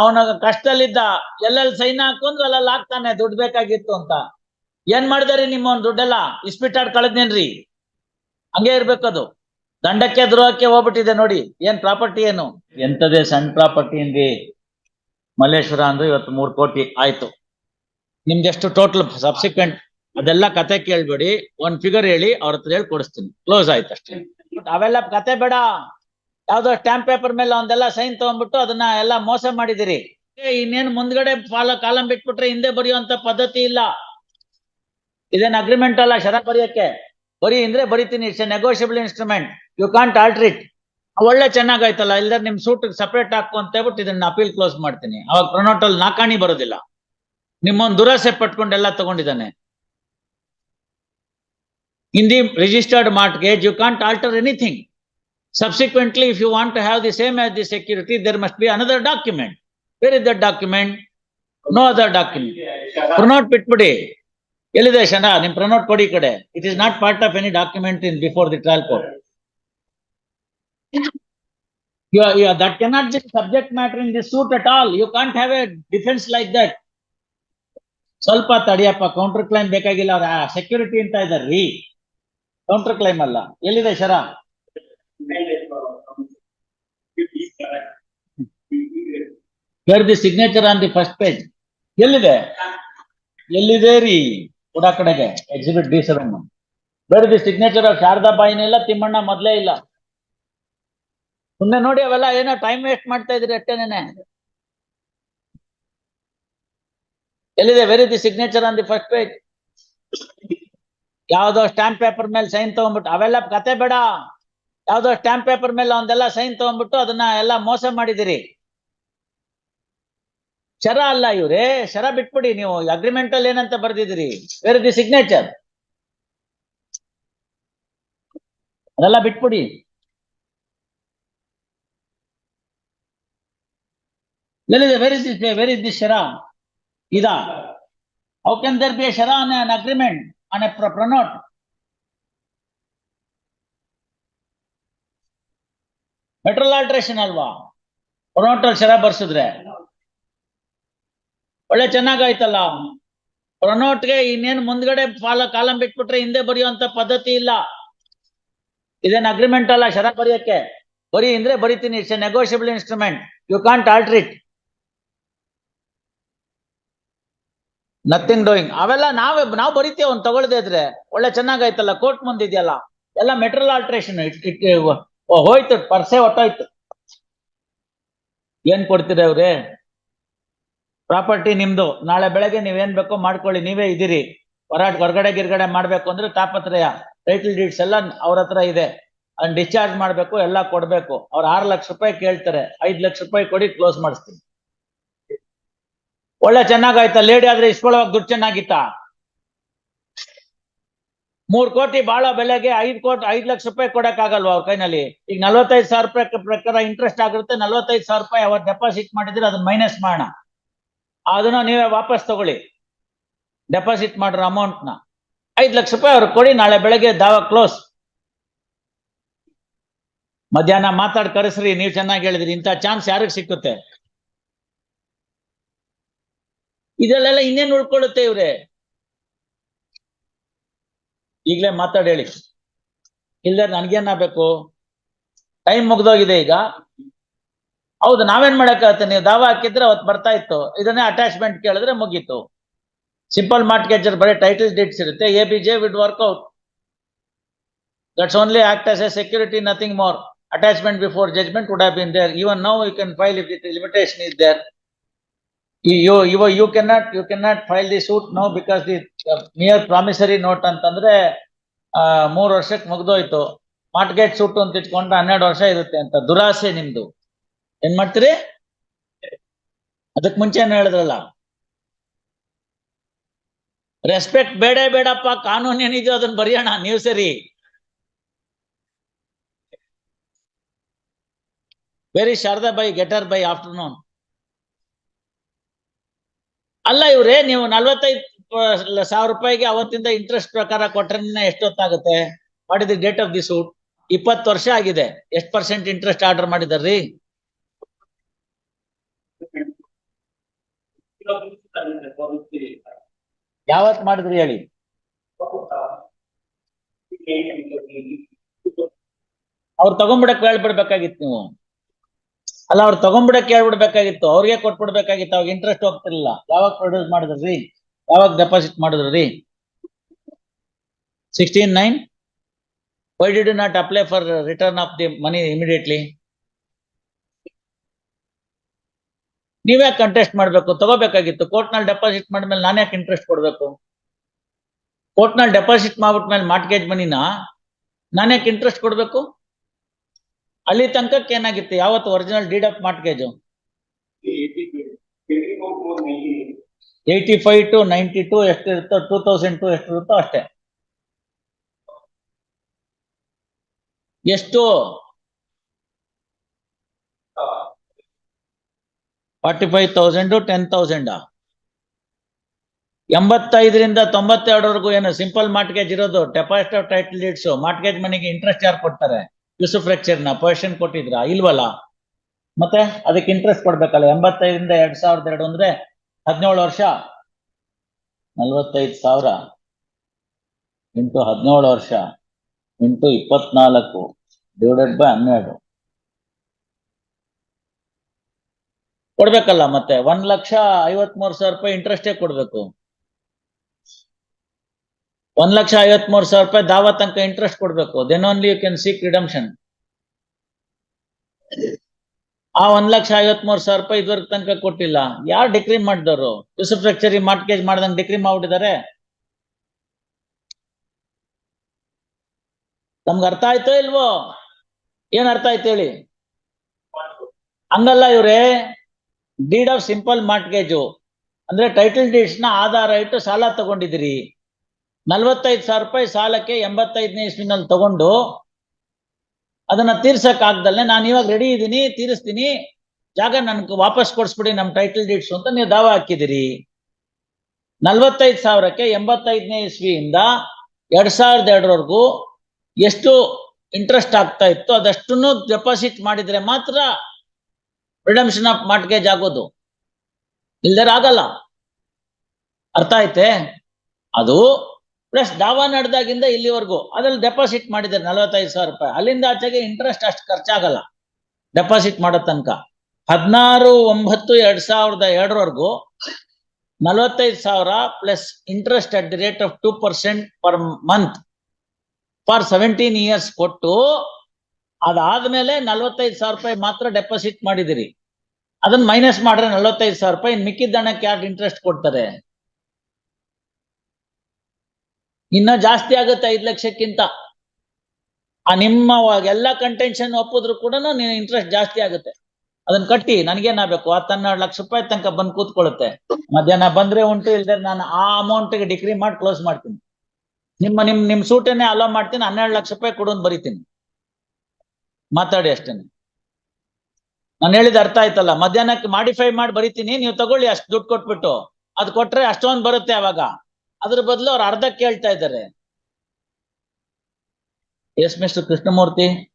ಅವನ ಕಷ್ಟದಲ್ಲಿದ್ದ ಎಲ್ಲೆಲ್ಲಿ ಸೈನ್ ಹಾಕೊಂಡ್ರು ಅಲ್ಲೆಲ್ಲ ಹಾಕ್ತಾನೆ, ದುಡ್ಡು ಬೇಕಾಗಿತ್ತು ಅಂತ. ಏನ್ ಮಾಡಿದಾರಿ ನಿಮ್ಮ ಅವ್ನ್ ದುಡ್ಡೆಲ್ಲ ಇಸ್ಪಿಟಾಡ್ ಕಳೆದ್ನೇನ್ರಿ? ಹಂಗೆ ಇರ್ಬೇಕದು ದಂಡಕ್ಕೆ ದ್ರೋಹಕ್ಕೆ ಹೋಗ್ಬಿಟ್ಟಿದೆ ನೋಡಿ, ಏನ್ ಪ್ರಾಪರ್ಟಿ ಏನು? ಎಂತದೇ ಸಣ್ಣ ಪ್ರಾಪರ್ಟಿ ಏನ್ರಿ? ಮಲ್ಲೇಶ್ವರ ಅಂದ್ರೆ ಇವತ್ತು ಮೂರ್ ಕೋಟಿ ಆಯ್ತು. ನಿಮ್ದೆಷ್ಟು ಟೋಟಲ್ ಸಬ್ಸಿಕ್ವೆಂಟ್ ಅದೆಲ್ಲ ಕತೆ ಕೇಳ್ಬೇಡಿ, ಒಂದ್ ಫಿಗರ್ ಹೇಳಿ ಅವ್ರ ಹತ್ರ ಹೇಳಿ ಕೊಡಿಸ್ತೀನಿ. ಕ್ಲೋಸ್ ಆಯ್ತು ಅಷ್ಟೇ ಅವೆಲ್ಲ ಕತೆ ಬೇಡ. ಯಾವ್ದೋ ಸ್ಟಾಂಪ್ ಪೇಪರ್ ಮೇಲೆ ಒಂದೆಲ್ಲ ಸೈನ್ ತಗೊಂಡ್ಬಿಟ್ಟು ಅದನ್ನ ಎಲ್ಲ ಮೋಸ ಮಾಡಿದಿರಿ. ಇನ್ನೇನ್ ಮುಂದ್ಗಡೆ ಫಾಲೋ ಕಾಲಂ ಬಿಟ್ಬಿಟ್ರೆ ಹಿಂದೆ ಬರೆಯುವಂತ ಪದ್ಧತಿ ಇಲ್ಲ. ಇದೇನ್ ಅಗ್ರಿಮೆಂಟ್ ಅಲ್ಲ ಶರ ಬರೆಯಕ್ಕೆ? ಬರೀ ಅಂದ್ರೆ ಬರಿತೀನಿ it's negotiable instrument you can't alter it ಒಳ್ಳೆ ಚೆನ್ನಾಗಾಯ್ತಲ್ಲ ಇಲ್ದ ನಿಮ್ ಸೂಟ್ ಸಪರೇಟ್ ಹಾಕು ಅಂತ ಹೇಳ್ಬಿಟ್ಟು ಇದನ್ನ ಅಪೀಲ್ ಕ್ಲೋಸ್ ಮಾಡ್ತೀನಿ. ಅವಾಗ ಪ್ರೊನೋಟಲ್ ನಾಕಾಣಿ ಬರೋದಿಲ್ಲ. ನಿಮ್ಮೊಂದು ದುರಾಸೆ ಪಟ್ಕೊಂಡೆಲ್ಲ ತಗೊಂಡಿದ್ದಾನೆ. Hindi registered mortgage you can't alter anything. Subsequently, if you want to have the same as the security, there must be another document. Where is that document? No other document. Pronote ಬಿಟ್ಬಿಡಿ ಎಲ್ಲಿದೆ ಶನ ನಿಮ್ ಪ್ರನೋಟ್ ಕೊಡಿ ಈ ಕಡೆ it is not part of any document in before the trial court that cannot be subject matter in the suit at all you can't have a defence like that ಸ್ವಲ್ಪ ತಡಿಯಪ್ಪ counter claim ಬೇಕಾಗಿಲ್ಲ. ಅವ್ರ security ಅಂತ ಇದಾರ್ರಿ counter claim ಅಲ್ಲ. ಎಲ್ಲಿದೆ ಶರ the signature on the first page ಎಲ್ಲಿದೆ? ಎಲ್ಲಿದೆ ರೀ? ಕೂಡ ಕಡೆಗೆ ಎಕ್ಸಿಬಿಟ್ ಡಿ ಸೆವೆನ್ ಬೇರೆ ದಿ ಸಿಗ್ನೇಚರ್ ಆಫ್ ಶಾರದಾ ಬಾಯಿನ ಇಲ್ಲ, ತಿಮ್ಮಣ್ಣ ಮೊದಲೇ ಇಲ್ಲ. ಸುಮ್ನೆ ನೋಡಿ, ಅವೆಲ್ಲ ಏನೋ ಟೈಮ್ ವೇಸ್ಟ್ ಮಾಡ್ತಾ ಇದ್ರಿ ಅಷ್ಟೇನೆ ಎಲ್ಲಿದೆ? Very the signature on the first page ಯಾವ್ದೋ ಸ್ಟಾಂಪ್ ಪೇಪರ್ ಮೇಲೆ ಸೈನ್ ತಗೊಂಡ್ಬಿಟ್ಟು, ಅವೆಲ್ಲ ಕತೆ ಬೇಡ. ಯಾವ್ದೋ ಸ್ಟಾಂಪ್ ಪೇಪರ್ ಮೇಲೆ ಒಂದೆಲ್ಲ ಸೈನ್ ತಗೊಂಡ್ಬಿಟ್ಟು ಅದನ್ನ ಎಲ್ಲ ಮೋಸ ಮಾಡಿದಿರಿ. ಶರ ಅಲ್ಲ ಇವ್ರೆ, ಶರ ಬಿಟ್ಬಿಡಿ ನೀವು. ಅಗ್ರಿಮೆಂಟ್ ಅಲ್ಲಿ ಏನಂತ ಬರ್ದಿದಿರಿ? ವೇರ್ ದಿ ಸಿಗ್ನೇಚರ್ ಅದೆಲ್ಲ ಬಿಟ್ಬಿಡಿ. ವೆರಿ ದಿಸ್ ಇಸ್ ದಿಸ್ ಶರ? ಇದಾ? Can there be shara on an agreement on a pronote material alteration ಅಲ್ವಾ? ಪ್ರೊನೋಟ್ರಲ್ ಶರ ಬರ್ಸಿದ್ರೆ. ಒಳ್ಳೆ ಚೆನ್ನಾಗಾಯ್ತಲ್ಲ? ಪ್ರೊನೋಟ್ಗೆ ಇನ್ನೇನ್ ಮುಂದ್ಗಡೆ ಫಾಲ ಕಾಲಂ ಬಿಟ್ಬಿಟ್ರೆ ಹಿಂದೆ ಬರೆಯುವಂತ ಪದ್ಧತಿ ಇಲ್ಲ. ಇದೇನ್ ಅಗ್ರಿಮೆಂಟ್ ಅಲ್ಲ ಶರ ಬರೆಯಕ್ಕೆ? ಬರೀ ಅಂದ್ರೆ ಬರಿತೀನಿ it's a negotiable instrument you can't alter it nothing doing ಅವೆಲ್ಲ ನಾವೇ, ನಾವು ಬರಿತೀವಿ, ಅವ್ನು ತಗೊಳ್ದೇ ಇದ್ರೆ. ಒಳ್ಳೆ ಚೆನ್ನಾಗಾಯ್ತಲ್ಲ, ಕೋರ್ಟ್ ಮುಂದಿದೆಯಲ್ಲ. ಎಲ್ಲ ಮೆಟ್ರಲ್ ಆಲ್ಟ್ರೇಷನ್ ಇಟ್ ಹೋಯ್ತು, ಪರ್ಸೆ ಹೊಟ್ಟೋಯ್ತು ಏನ್ ಕೊಡ್ತೀರಿ ಅವ್ರೆ? ಪ್ರಾಪರ್ಟಿ ನಿಮ್ದು. ನಾಳೆ ಬೆಳಗ್ಗೆ ನೀವೇನ್ ಬೇಕೋ ಮಾಡ್ಕೊಳ್ಳಿ, ನೀವೇ ಇದ್ದೀರಿ. ಹೊರಾಟ ಹೊರಗಡೆ ಗಿರ್ಗಡೆ ಮಾಡ್ಬೇಕು ಅಂದ್ರೆ ತಾಪತ್ರಯ. ಟೈಟಲ್ ಡೀಡ್ಸ್ ಎಲ್ಲ ಅವ್ರ ಹತ್ರ ಇದೆ. ಅದನ್ನ ಡಿಸ್ಚಾರ್ಜ್ ಮಾಡ್ಬೇಕು, ಎಲ್ಲ ಕೊಡ್ಬೇಕು. ಅವ್ರು ಆರು ಲಕ್ಷ ರೂಪಾಯಿ ಕೇಳ್ತಾರೆ. ಐದ್ ಲಕ್ಷ ರೂಪಾಯಿ ಕೊಡಿ ಕ್ಲೋಸ್ ಮಾಡಿಸ್ತೀನಿ. ಒಳ್ಳೆ ಚೆನ್ನಾಗಾಯ್ತಾ? ಲೇಡಿ ಆದ್ರೆ ಇಸ್ಕೊಳ್ಳೋವಾಗ ದುಡ್ಡು ಚೆನ್ನಾಗಿತ್ತಾ? ಮೂರ್ ಕೋಟಿ ಬಹಳ ಬೆಲೆಗೆ ಐದ್ ಕೋಟಿ, ಐದ್ ಲಕ್ಷ ರೂಪಾಯಿ ಕೊಡಕ್ ಆಗಲ್ವಾ ಅವ್ರ ಕೈನಲ್ಲಿ? ಈಗ ನಲ್ವತ್ತೈದು ಸಾವಿರ ರೂಪಾಯಿ ಪ್ರಕಾರ ಇಂಟ್ರೆಸ್ಟ್ ಆಗಿರುತ್ತೆ, ನಲ್ವತ್ತೈದು ಸಾವಿರ ರೂಪಾಯಿ ಅವ್ರು ಡೆಪಾಸಿಟ್ ಮಾಡಿದ್ರೆ ಅದನ್ನ ಮೈನಸ್ ಮಾಡೋಣ. ಅದನ್ನ ನೀವೇ ವಾಪಸ್ ತಗೊಳ್ಳಿ. ಡೆಪಾಸಿಟ್ ಮಾಡಿರೋ ನ. ಐದ್ ಲಕ್ಷ ರೂಪಾಯಿ ಅವ್ರಿಗೆ ಕೊಡಿ, ನಾಳೆ ಬೆಳಗ್ಗೆ ದಾವ ಕ್ಲೋಸ್ ಮಧ್ಯಾಹ್ನ ಮಾತಾಡ್ ಕರೆಸ್ರಿ, ನೀವ್ ಚೆನ್ನಾಗಿ ಹೇಳಿದ್ರಿ, ಇಂಥ ಚಾನ್ಸ್ ಯಾರಿಗೆ ಸಿಕ್ಕುತ್ತೆ? ಇದರಲ್ಲೆಲ್ಲ ಇನ್ನೇನ್ ಉಳ್ಕೊಳ್ಳುತ್ತೆ ಇವ್ರೆ? ಈಗ್ಲೇ ಮಾತಾಡಿ ಹೇಳಿ. ಇಲ್ಲದೆ ನನ್ಗೇನಾಗಬೇಕು? ಟೈಮ್ ಮುಗ್ದೋಗಿದೆ ಈಗ. ಹೌದು, ನಾವೇನ್ ಮಾಡಕ್ಕಾಗತ್ತೆ? ನೀವು ದಾವ ಹಾಕಿದ್ರೆ ಅವತ್ತು ಬರ್ತಾ ಇತ್ತು. ಇದನ್ನೇ ಅಟ್ಯಾಚ್ಮೆಂಟ್ ಕೇಳಿದ್ರೆ ಮುಗೀತು. ಸಿಂಪಲ್ ಮಾರ್ಟ್ಗೇಜರ್ ಬರೀ ಟೈಟಲ್ ಡೇಟ್ಸ್ ಇರುತ್ತೆ. A B J with workout that's only act as a security nothing more attachment before judgement would have been there even now you can file if it limitation is there you you can not you cannot not file the suit no because the near promissory note ಅಂತಂದ್ರೆ ಮೂರ್ ವರ್ಷಕ್ಕೆ ಮುಗ್ದೋಯ್ತು. ಮಾರ್ಟ್ಗೇಟ್ suit ಅಂತ ಇಟ್ಕೊಂಡ್ರೆ ಹನ್ನೆರಡು ವರ್ಷ ಇರುತ್ತೆ ಅಂತ. ದುರಾಸೆ ನಿಮ್ದು. ಏನ್ ಮಾಡ್ತೀರಿ? ಅದಕ್ ಮುಂಚೆ ಏನು ಹೇಳಿದ್ರಲ್ಲ. ರೆಸ್ಪೆಕ್ಟ್ ಬೇಡ ಬೇಡಪ್ಪ, ಕಾನೂನು ಏನಿದೆಯೋ ಅದನ್ನ ಬರೆಯೋಣ, ನೀವು ಸರಿ. ವೆರಿ ಶಾರದಾ ಬೈ ಗೆಟರ್ ಬೈ ಆಫ್ಟರ್ನೂನ್ ಅಲ್ಲ ಇವ್ರೆ, ನೀವು ನಲ್ವತ್ತೈದು ಸಾವಿರ ರೂಪಾಯಿಗೆ ಅವತ್ತಿಂದ ಇಂಟ್ರೆಸ್ಟ್ ಪ್ರಕಾರ ಕೊಟ್ರೆ ಎಷ್ಟೊತ್ತಾಗುತ್ತೆ? What is date of the suit ಇಪ್ಪತ್ತು ವರ್ಷ ಆಗಿದೆ. ಎಷ್ಟು ಪರ್ಸೆಂಟ್ ಇಂಟ್ರೆಸ್ಟ್ ಆರ್ಡರ್ ಮಾಡಿದಾರ್ರಿ ಯಾವತ್ ಮಾಡಿದ್ರಿ ಹೇಳಿ? ಅವ್ರು ತಗೊಂಡ್ಬಿಡಕ್ ಹೇಳ್ಬಿಡ್ಬೇಕಾಗಿತ್ತು ನೀವು. ಅಲ್ಲ, ಅವ್ರು ತಗೊಂಡ್ಬಿಡಕ್ ಹೇಳ್ಬಿಡ್ಬೇಕಾಗಿತ್ತು. ಅವ್ರಿಗೆ ಕೊಟ್ಬಿಡ್ಬೇಕಾಗಿತ್ತು. ಅವಾಗ ಇಂಟ್ರೆಸ್ಟ್ ಹೋಗ್ತಿರ್ಲಿಲ್ಲ. ಯಾವಾಗ ಪ್ರೊಡ್ಯೂಸ್ ಮಾಡಿದ್ರಿ ಯಾವಾಗ ಡೆಪಾಸಿಟ್ ಮಾಡಿದ್ರಿ sixteen nine why did not apply for return of the money immediately ನೀವ್ಯಾಕೆ ಕಂಟೆಸ್ಟ್ ಮಾಡಬೇಕು? ತಗೋಬೇಕಾಗಿತ್ತು. ಕೋರ್ಟ್ನಲ್ಲಿ ಡೆಪಾಸಿಟ್ ಮಾಡಿದ್ಮೇಲೆ ನಾನು ಯಾಕೆ ಇಂಟ್ರೆಸ್ಟ್ ಕೊಡಬೇಕು? ಕೋರ್ಟ್ನಲ್ಲಿ ಡೆಪಾಸಿಟ್ ಮಾಡ್ಬಿಟ್ಮೇಲೆ ಮಾರ್ಟ್ಗೇಜ್ ಮನಿನ ನಾನು ಯಾಕೆ ಇಂಟ್ರೆಸ್ಟ್ ಕೊಡ್ಬೇಕು? ಅಲ್ಲಿ ತನಕಕ್ಕೆ ಏನಾಗಿತ್ತು? ಯಾವತ್ತು original deed of mortgage eighty five to ninety two ಎಷ್ಟಿರುತ್ತೋ two thousand two ಎಷ್ಟಿರುತ್ತೋ ಅಷ್ಟೇ. ಎಷ್ಟು? Forty five thousand ten thousand ಎಂಬತ್ತೈದರಿಂದ ತೊಂಬತ್ತೆರಡವರೆಗೂ ಏನು ಸಿಂಪಲ್ ಮಾರ್ಟ್ಗೇಜ್ ಇರೋದು? Deposit of title deeds mortgage ಮನೆಗೆ ಇಂಟ್ರೆಸ್ಟ್ ಯಾರು ಕೊಡ್ತಾರೆ? ಯೂಸುಫ್ನ ಪೊಸಿಷನ್ ಕೊಟ್ಟಿದ್ರ? ಇಲ್ವಲ್ಲ? ಮತ್ತೆ ಅದಕ್ಕೆ ಇಂಟ್ರೆಸ್ಟ್ ಕೊಡ್ಬೇಕಲ್ಲ, ಎಂಬತ್ತೈದರಿಂದ ಎರಡ್ ಸಾವಿರದ ಎರಡು ಅಂದ್ರೆ ಹದಿನೇಳು ವರ್ಷ? ನಲ್ವತ್ತೈದು ಸಾವಿರ. ಇಂಟು ಹದಿನೇಳು ವರ್ಷ. ಇಂಟು ಇಪ್ಪತ್ನಾಲ್ಕು. ಡಿವೈಡೆಡ್ ಬೈ ಹನ್ನೆರಡು. ಕೊಡ್ಬೇಕಲ್ಲ ಮತ್ತೆ, ಒಂದ್ ಲಕ್ಷ ಐವತ್ಮೂರು ಸಾವಿರ ರೂಪಾಯಿ ಇಂಟ್ರೆಸ್ಟೇ ಕೊಡ್ಬೇಕು. ಒಂದ್ ಲಕ್ಷ ಐವತ್ಮೂರು ಸಾವಿರ ರೂಪಾಯಿ ದಾವ ತನಕ ಇಂಟ್ರೆಸ್ಟ್ ಕೊಡ್ಬೇಕು. Then only you can seek redemption ಆ ಒಂದ್ ಲಕ್ಷ ಐವತ್ಮೂರು ಸಾವಿರ ರೂಪಾಯಿ ಇದುವರೆಗೆ ತನಕ ಕೊಟ್ಟಿಲ್ಲ. ಯಾರು ಡಿಕ್ರಿ ಮಾಡಿದವರು? ಯೂಸುಫ್ ಫ್ರಾಕ್ಚರಿ ಮಾರ್ಟ್ಗೇಜ್ ಮಾಡ್ದಂಗೆ ಡಿಕ್ರಿ ಮಾಡ್ಬಿಟ್ಟಿದ್ದಾರೆ. ನಮ್ಗೆ ಅರ್ಥ ಆಯ್ತೋ ಇಲ್ವೋ? ಏನ್ ಅರ್ಥ ಆಯ್ತು ಹೇಳಿ? ಹಂಗಲ್ಲ ಇವ್ರೆ. ಡೀಡ್ ಆಫ್ ಸಿಂಪಲ್ ಮಾರ್ಟ್ಗೇಜು ಅಂದ್ರೆ ಟೈಟಲ್ ಡೀಡ್ಸ್ನ ಆಧಾರ ಇಟ್ಟು ಸಾಲ ತಗೊಂಡಿದ್ದೀರಿ. ನಲ್ವತ್ತೈದು ಸಾವಿರ ರೂಪಾಯಿ ಸಾಲಕ್ಕೆ ಎಂಬತ್ತೈದನೇ ಇಸ್ವಿನಲ್ಲಿ ತಗೊಂಡು ಅದನ್ನ ತೀರ್ಸಕ್ ಆಗ್ದಲ್ಲೇ ನಾನು ಇವಾಗ ರೆಡಿ ಇದ್ದೀನಿ ತೀರಿಸ್ತೀನಿ. ಜಾಗ ನನ್ಗೆ ವಾಪಸ್ ಕೊಡ್ಸ್ಬಿಡಿ ನಮ್ಮ ಟೈಟಲ್ ಡೀಡ್ಸ್ ಅಂತ ನೀವು ದಾವ ಹಾಕಿದಿರಿ. ನಲ್ವತ್ತೈದು ಸಾವಿರಕ್ಕೆ ಎಂಬತ್ತೈದನೇ ಇಸ್ವಿಯಿಂದ ಎರಡ್ ಸಾವಿರದ ಎರಡರವರೆಗೂ ಎಷ್ಟು ಇಂಟ್ರೆಸ್ಟ್ ಆಗ್ತಾ ಇತ್ತು ಅದಷ್ಟನ್ನು ಡೆಪಾಸಿಟ್ ಮಾಡಿದ್ರೆ ಮಾತ್ರ ರಿಡಮ್ಷನ್ ಆಫ್ ಮಾರ್ಟ್ಗೇಜ್ ಆಗೋದು. ಇಲ್ದೇ ಆಗಲ್ಲ. ಅರ್ಥ ಐತೆ ಅದು ಪ್ಲಸ್ ದಾವಾ ನಡೆದಾಗಿಂದ ಇಲ್ಲಿವರೆಗೂ ಅದ್ರಲ್ಲಿ ಡೆಪಾಸಿಟ್ ಮಾಡಿದ್ದಾರೆ ನಲವತ್ತೈದು ಸಾವಿರ ರೂಪಾಯಿ. ಅಲ್ಲಿಂದ ಆಚೆಗೆ ಇಂಟ್ರೆಸ್ಟ್ ಅಷ್ಟು ಖರ್ಚಾಗಲ್ಲ. ಡೆಪಾಸಿಟ್ ಮಾಡೋ ತನಕ. ಹದಿನಾರು, ಒಂಬತ್ತು, ಎರಡ್ ಸಾವಿರದ ಎರಡರವರೆಗೂ ನಲವತ್ತೈದು ಸಾವಿರ plus interest at the rate of two percent per month for seventeen years ಕೊಟ್ಟು ಅದಾದ್ಮೇಲೆ ನಲವತ್ತೈದು ಸಾವಿರ ರೂಪಾಯಿ ಮಾತ್ರ ಡೆಪಾಸಿಟ್ ಮಾಡಿದಿರಿ ಅದನ್ನ ಮೈನಸ್ ಮಾಡ್ರೆ ನಲವತ್ತೈದು ಸಾವಿರ ರೂಪಾಯಿ. ಯಾಕೆ ಹಣಕ್ಕೆ ಇಂಟ್ರೆಸ್ಟ್ ಕೊಡ್ತಾರೆ? ಇನ್ನ ಜಾಸ್ತಿ ಆಗುತ್ತೆ ಐದು ಲಕ್ಷಕ್ಕಿಂತ. ಆ ನಿಮ್ಮ ಎಲ್ಲ ಕಂಟೆನ್ಷನ್ ಒಪ್ಪಿದ್ರು ಕೂಡ ಇಂಟ್ರೆಸ್ಟ್ ಜಾಸ್ತಿ ಆಗುತ್ತೆ. ಅದನ್ನ ಕಟ್ಟಿ, ನನ್ಗೇನಾಗಬೇಕು? ಹತ್ತು ಹನ್ನೆರಡು ಲಕ್ಷ ರೂಪಾಯಿ ತನಕ ಬಂದು ಕೂತ್ಕೊಳ್ಳುತ್ತೆ ಮಧ್ಯಾಹ್ನ ಬಂದ್ರೆ ಉಂಟು ಇಲ್ದ್ರೆ ನಾನು ಆ ಅಮೌಂಟ್ಗೆ ಡಿಗ್ರಿ ಮಾಡಿ ಕ್ಲೋಸ್ ಮಾಡ್ತೀನಿ. ನಿಮ್ಮ, ನಿಮ್ ನಿಮ್ ಸೂಟನ್ನೇ ಅಲೋ ಮಾಡ್ತೀನಿ, ಹನ್ನೆರಡು ಲಕ್ಷ ರೂಪಾಯಿ ಕೊಡು ಬರೀತೀನಿ. ಮಾತಾಡಿ ಅಷ್ಟೇನೆ. ನಾನು ಹೇಳಿದ ಅರ್ಥ ಆಯ್ತಲ್ಲ? ಮಧ್ಯಾಹ್ನಕ್ಕೆ ಮಾಡಿಫೈ ಮಾಡಿ ಬರಿತೀನಿ, ನೀವು ತಗೊಳ್ಳಿ ಅಷ್ಟು ದುಡ್ಡು ಕೊಟ್ಬಿಟ್ಟು. ಅದ್ ಕೊಟ್ರೆ ಅಷ್ಟೊಂದು ಬರುತ್ತೆ ಅವಾಗ. ಅದ್ರ ಬದಲು ಅವ್ರು ಅರ್ಧ ಕೇಳ್ತಾ ಇದ್ದಾರೆ. Yes mister Krishnamurthy.